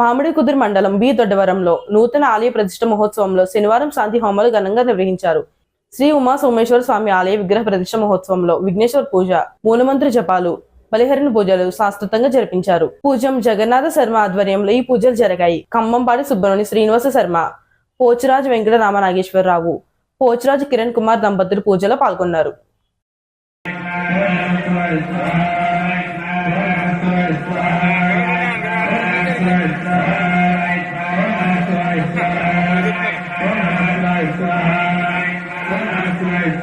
మామిడి కుదురు మండలం బి దొడ్డవరంలో నూతన ఆలయ ప్రతిష్ట మహోత్సవంలో శనివారం శాంతి హోమాలు ఘనంగా నిర్వహించారు. శ్రీ ఉమా సోమేశ్వర స్వామి ఆలయ విగ్రహ ప్రతిష్ట మహోత్సవంలో విఘ్నేశ్వర పూజ మూలమంత్ర జపాలు బలిహరణ పూజలు శాస్త్రతంగా జరిపించారు. పూజం జగన్నాథ శర్మ ఆధ్వర్యంలో ఈ పూజలు జరిగాయి. ఖమ్మంపాడి సుబ్బరుని శ్రీనివాస శర్మ పోచరాజ్ వెంకట రామనాగేశ్వరరావు పోచరాజ్ కిరణ్ కుమార్ దంపతులు పూజలో పాల్గొన్నారు.